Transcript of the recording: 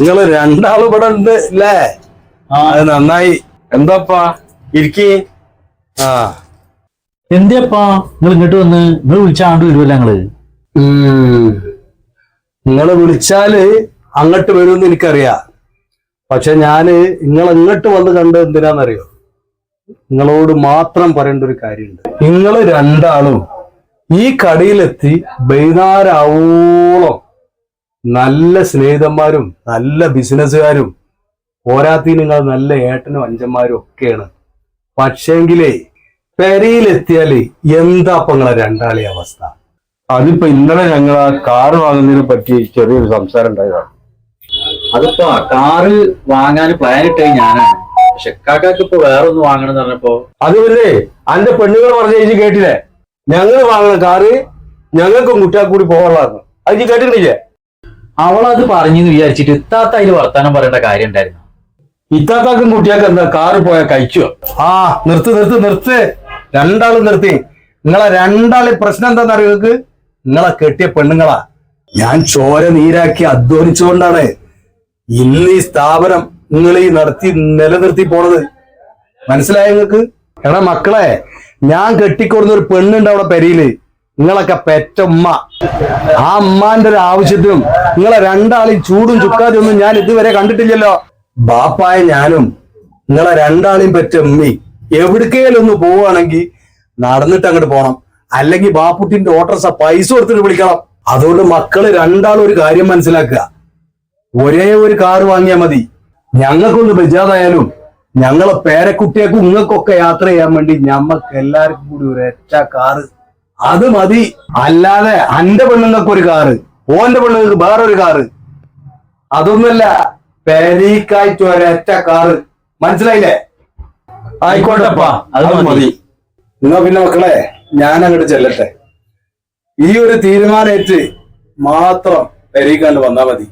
നിങ്ങൾ രണ്ടാൾ ഇവിടെ ഉണ്ട് അല്ലേ ആ. അത് നന്നായി. എന്താപ്പാ? ഇരിക്കി. ആ. എന്തിയപ്പാ? നിങ്ങൾ ഇങ്ങോട്ട് വന്ന് നിങ്ങൾ വിളിച്ചാണ്ട് വരുമല്ലോ ഞങ്ങൾ? നിങ്ങൾ വിളിച്ചാൽ അങ്ങോട്ട് വരുമെന്ന് എനിക്കറിയാ. പക്ഷെ ഞാൻ നിങ്ങൾ ഇങ്ങോട്ട് വന്ന് കണ്ട് എന്തിനാന്നറിയോ? നിങ്ങളോട് മാത്രം പറയേണ്ട ഒരു കാര്യമുണ്ട്. നിങ്ങൾ രണ്ടാളും ഈ കടയിലെത്തി വൈകുന്നേരമാവോളം നല്ല സ്നേഹിതന്മാരും നല്ല ബിസിനസ്സുകാരും പോരാത്തി നിങ്ങൾ നല്ല ഏട്ടനും അഞ്ചന്മാരും ഒക്കെയാണ്. പക്ഷേങ്കിലേ പെരയിലെത്തിയാൽ എന്താ അപ്പൊ നിങ്ങളെ രണ്ടാളി അവസ്ഥ? അതിപ്പോ ഇന്നലെ ഞങ്ങൾ ആ കാറ് വാങ്ങുന്നതിനെ പറ്റി ചെറിയൊരു സംസാരം ഉണ്ടായതാണ്. അതിപ്പോ കാറ് വാങ്ങാൻ പ്ലാൻ ഇട്ടേ ഞാനാണ്. പക്ഷെ കാക്കാക്ക് ഇപ്പൊ വേറെ ഒന്ന് വാങ്ങണം പറഞ്ഞപ്പോ അത് പിന്നെ അന്റെ പെണ്ണുങ്ങൾ പറഞ്ഞ ചേച്ചി കേട്ടില്ലേ? ഞങ്ങൾ വാങ്ങണ കാറ് ഞങ്ങൾക്കും കുട്ടിയാൽ കൂടി പോകാനുള്ളതാണ് അത് ചേച്ചി കേട്ടിട്ടില്ലേ അവളത് പറഞ്ഞെന്ന് വിചാരിച്ചിട്ട് ഇത്താത്ത അതിൽ വർത്താനം പറയേണ്ട കാര്യം ഉണ്ടായിരുന്നു. ഇത്താത്താക്കും കുട്ടിയാക്കും എന്താ കാറ് പോയാൽ കഴിച്ചോ? ആ നിർത്ത് നിർത്ത് നിർത്ത്. രണ്ടാളും നിർത്തി. നിങ്ങളെ രണ്ടാളെ പ്രശ്നം എന്താന്ന് അറിയോ നിങ്ങൾക്ക് നിങ്ങളെ കെട്ടിയ പെണ്ണുങ്ങളാ. ഞാൻ ചോര നീരാക്കി അധ്വാനിച്ചുകൊണ്ടാണ് ഇന്ന് ഈ സ്ഥാപനം നിങ്ങൾ ഈ നടത്തി നിലനിർത്തി പോണത്. മനസ്സിലായ നിങ്ങൾക്ക് എടാ മക്കളെ ഞാൻ കെട്ടിക്കൊടുന്ന ഒരു പെണ്ണുണ്ട് അവിടെ പെരയിൽ. നിങ്ങളൊക്കെ പെറ്റമ്മ ആ അമ്മാന്റെ ഒരു ആവശ്യത്തിനും നിങ്ങളെ രണ്ടാളും ചൂടും ചുക്കാതെ ഒന്നും ഞാൻ ഇതുവരെ കണ്ടിട്ടില്ലല്ലോ. ബാപ്പായ ഞാനും നിങ്ങളെ രണ്ടാളെയും പെറ്റ ഉമ്മി. എവിടേക്കേലും ഒന്ന് പോവുകയാണെങ്കിൽ നടന്നിട്ട് അങ്ങോട്ട് പോണം. അല്ലെങ്കിൽ ബാപ്പുട്ടിന്റെ ഓട്ടർസ പൈസ കൊടുത്തിട്ട് വിളിക്കണം. അതുകൊണ്ട് മക്കൾ രണ്ടാളും ഒരു കാര്യം മനസ്സിലാക്കുക. ഒരേ ഒരു കാറ് വാങ്ങിയാൽ മതി. ഞങ്ങൾക്കൊന്ന് ബജാതായാലും ഞങ്ങളെ പേരക്കുട്ടിയേക്കും നിങ്ങൾക്കൊക്കെ യാത്ര ചെയ്യാൻ വേണ്ടി ഞമ്മക്ക് എല്ലാവർക്കും കൂടി ഒരു ഒറ്റ കാറ് അത് മതി. അല്ലാതെ അന്റെ പെണ്ണുങ്ങൾക്ക് ഒരു കാറ് ഓന്റെ പെണ്ണുങ്ങൾക്ക് വേറൊരു കാറ് അതൊന്നുമല്ല പെരീക്കായിട്ട് ഒരൊറ്റ കാറ് മനസ്സിലായില്ലേ? ആയിക്കോട്ടെപ്പാ അത് മതി. എന്നാ പിന്നെ മക്കളെ ഞാൻ അങ്ങോട്ട് ചെല്ലട്ടെ. ഈ ഒരു തീരുമാനേറ്റ് മാത്രം പെരീക്കാണ്ട് വന്നാ മതി.